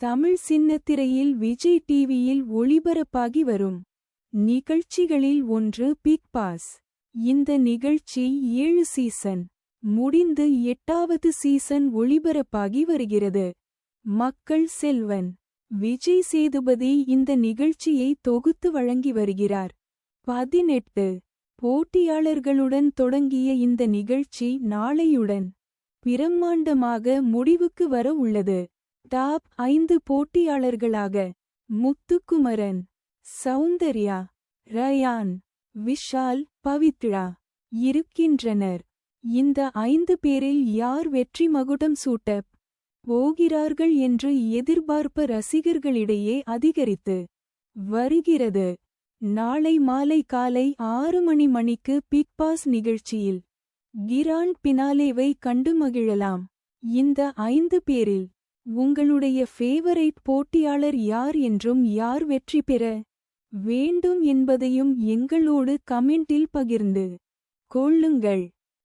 தமிழ் சின்னத்திரையில் விஜய் டிவியில் ஒளிபரப்பாகி வரும் நிகழ்ச்சிகளில் ஒன்று பிக் பாஸ். இந்த நிகழ்ச்சி ஏழு சீசன். முடிந்து எட்டாவது சீசன் ஒளிபரப்பாகி வருகிறது. மக்கள் செல்வன். விஜய் சேதுபதி இந்த நிகழ்ச்சியை தொகுத்து வழங்கி வருகிறார். பதினெட்டு. போட்டியாளர்களுடன் தொடங்கிய இந்த நிகழ்ச்சி நாளையுடன் பிரம்மாண்டமாக முடிவுக்கு வர உள்ளது. டாப் ஐந்து போட்டியாளர்களாக. முத்துக்குமரன் சௌந்தர்யா ரயான் விஷால் பவித்ரா இருக்கின்றனர். இந்த ஐந்து பேரில் யார் வெற்றி மகுடம் சூட்டப் போகிறார்கள் என்று எதிர்பார்ப்பு ரசிகர்களிடையே அதிகரித்து வருகிறது. நாளை மாலை காலை ஆறு மணி மணிக்கு பிக் பாஸ் நிகழ்ச்சியில் கிராண்ட் பினாலேவை கண்டு மகிழலாம். இந்த ஐந்து பேரில் உங்களுடைய ஃபேவரைட் போட்டியாளர் யார் என்றும் யார் வெற்றி பெற வேண்டும் என்பதையும் எங்களோடு கமெண்டில் பகிர்ந்து கொள்ளுங்கள்.